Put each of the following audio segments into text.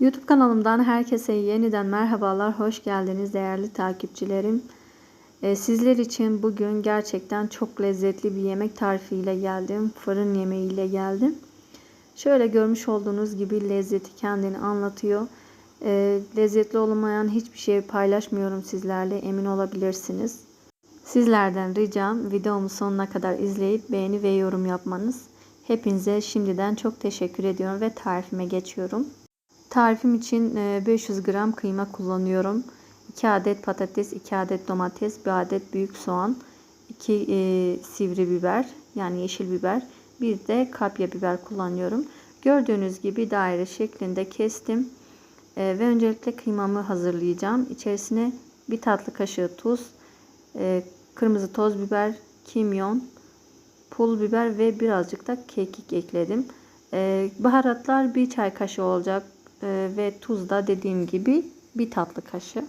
YouTube kanalımdan herkese yeniden merhabalar, hoş geldiniz değerli takipçilerim. Ee, sizler için bugün gerçekten çok lezzetli bir yemek tarifiyle geldim. Fırın yemeğiyle geldim. Şöyle görmüş olduğunuz gibi lezzeti kendini anlatıyor. Ee, lezzetli olmayan hiçbir şey paylaşmıyorum sizlerle emin olabilirsiniz. Sizlerden ricam videomu sonuna kadar izleyip beğeni ve yorum yapmanız. Hepinize şimdiden çok teşekkür ediyorum ve tarifime geçiyorum. Tarifim için 500 gram kıyma kullanıyorum. 2 adet patates, 2 adet domates, 1 adet büyük soğan, 2 e, sivri biber yani yeşil biber, bir de kapya biber kullanıyorum. Gördüğünüz gibi daire şeklinde kestim. E, ve öncelikle kıymamı hazırlayacağım. İçerisine bir tatlı kaşığı tuz, e, kırmızı toz biber, kimyon, pul biber ve birazcık da kekik ekledim. E, baharatlar bir çay kaşığı olacak e, ve tuz da dediğim gibi bir tatlı kaşığı.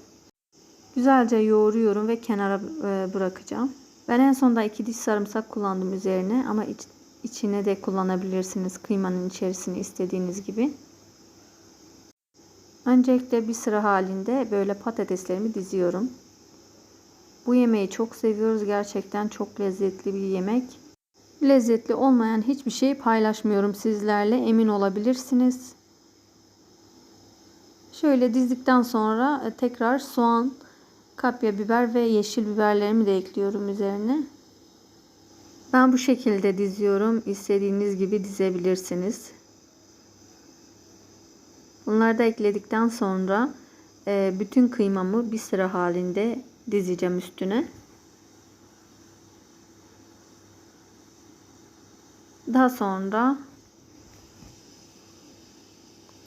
Güzelce yoğuruyorum ve kenara e, bırakacağım. Ben en sonda iki diş sarımsak kullandım üzerine ama iç, içine de kullanabilirsiniz kıymanın içerisini istediğiniz gibi. Öncelikle bir sıra halinde böyle patateslerimi diziyorum. Bu yemeği çok seviyoruz. Gerçekten çok lezzetli bir yemek. Lezzetli olmayan hiçbir şey paylaşmıyorum sizlerle. Emin olabilirsiniz. Şöyle dizdikten sonra e, tekrar soğan, kapya biber ve yeşil biberlerimi de ekliyorum üzerine. Ben bu şekilde diziyorum. İstediğiniz gibi dizebilirsiniz. Bunları da ekledikten sonra e, bütün kıymamı bir sıra halinde dizeceğim üstüne. Daha sonra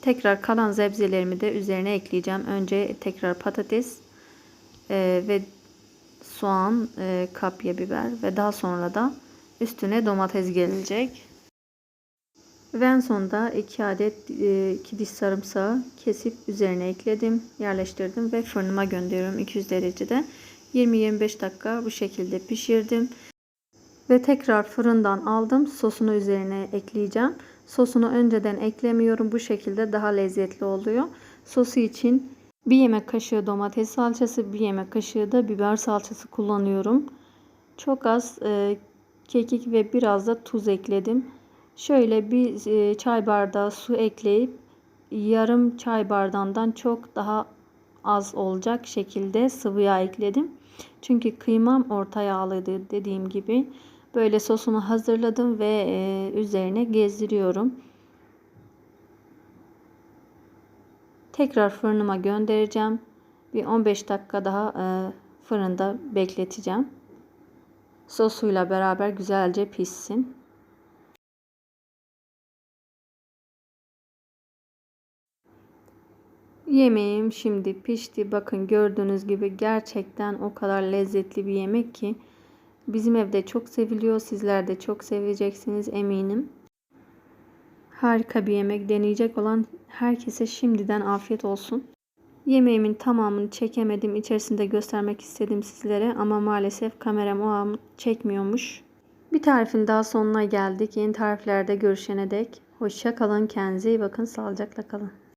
tekrar kalan sebzelerimi de üzerine ekleyeceğim. Önce tekrar patates e, ve soğan, e, kapya biber ve daha sonra da üstüne domates gelecek. Ve en sonunda 2 adet 2 e, diş sarımsağı kesip üzerine ekledim, yerleştirdim ve fırınıma gönderiyorum 200 derecede. 20-25 dakika bu şekilde pişirdim. Ve tekrar fırından aldım. Sosunu üzerine ekleyeceğim. Sosunu önceden eklemiyorum. Bu şekilde daha lezzetli oluyor. Sosu için bir yemek kaşığı domates salçası, bir yemek kaşığı da biber salçası kullanıyorum. Çok az e, kekik ve biraz da tuz ekledim. Şöyle bir e, çay bardağı su ekleyip yarım çay bardağından çok daha az olacak şekilde sıvı yağ ekledim. Çünkü kıymam orta yağlıydı dediğim gibi. Böyle sosunu hazırladım ve e, üzerine gezdiriyorum. Tekrar fırınıma göndereceğim. Bir 15 dakika daha e, fırında bekleteceğim. Sosuyla beraber güzelce pişsin. Yemeğim şimdi pişti. Bakın gördüğünüz gibi gerçekten o kadar lezzetli bir yemek ki bizim evde çok seviliyor. Sizler de çok seveceksiniz eminim. Harika bir yemek deneyecek olan herkese şimdiden afiyet olsun. Yemeğimin tamamını çekemedim. İçerisinde göstermek istedim sizlere ama maalesef kameram o an çekmiyormuş. Bir tarifin daha sonuna geldik. Yeni tariflerde görüşene dek. Hoşça kalın. Kendinize iyi bakın. Sağlıcakla kalın.